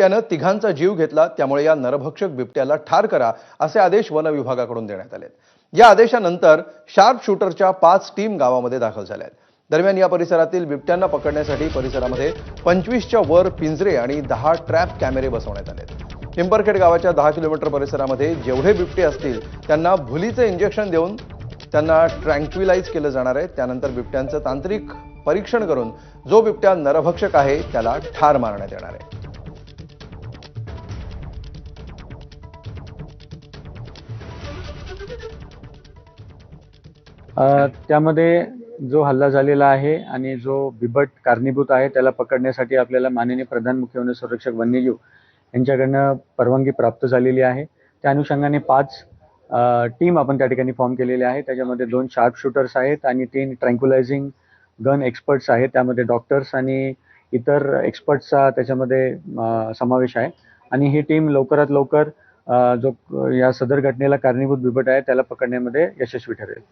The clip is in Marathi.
बिबट्यानं तिघांचा जीव घेतला त्यामुळे या नरभक्षक बिबट्याला ठार करा असे आदेश वन विभागाकडून देण्यात आले या आदेशानंतर शार्प शूटरच्या पाच टीम गावामध्ये दाखल झाल्या आहेत दरम्यान या परिसरातील बिबट्यांना पकडण्यासाठी परिसरामध्ये पंचवीसच्या वर पिंजरे आणि दहा ट्रॅप कॅमेरे बसवण्यात आले पिंपरखेड गावाच्या दहा किलोमीटर परिसरामध्ये जेवढे बिबटे असतील त्यांना भुलीचे इंजेक्शन देऊन त्यांना ट्रँक्विलाइज केलं जाणार आहे. त्यानंतर बिबट्यांचं तांत्रिक परीक्षण करून जो बिबट्या नरभक्षक आहे त्याला ठार मारण्यात येणार आहे. त्यामध्ये जो हल्ला झालेला आहे आणि जो बिबट कारणीभूत आहे त्याला पकडण्यासाठी आपल्याला माननीय प्रधान मुख्य वन संरक्षक वन्यजीव यांच्याकडनं परवानगी प्राप्त झालेली आहे. त्या अनुषंगाने पाच टीम आपण त्या ठिकाणी फॉर्म केलेले आहे. त्याच्यामध्ये दोन शार्प शूटर्स आहेत आणि तीन ट्रँक्युलायझिंग गन एक्सपर्ट्स आहेत. त्यामध्ये डॉक्टर्स आणि इतर एक्सपर्ट्सचा त्याच्यामध्ये समावेश आहे. आणि ही टीम लवकरात लवकर जो या सदर घटनेला कारणीभूत बिबट आहे त्याला पकडण्यामध्ये यशस्वी ठरेल.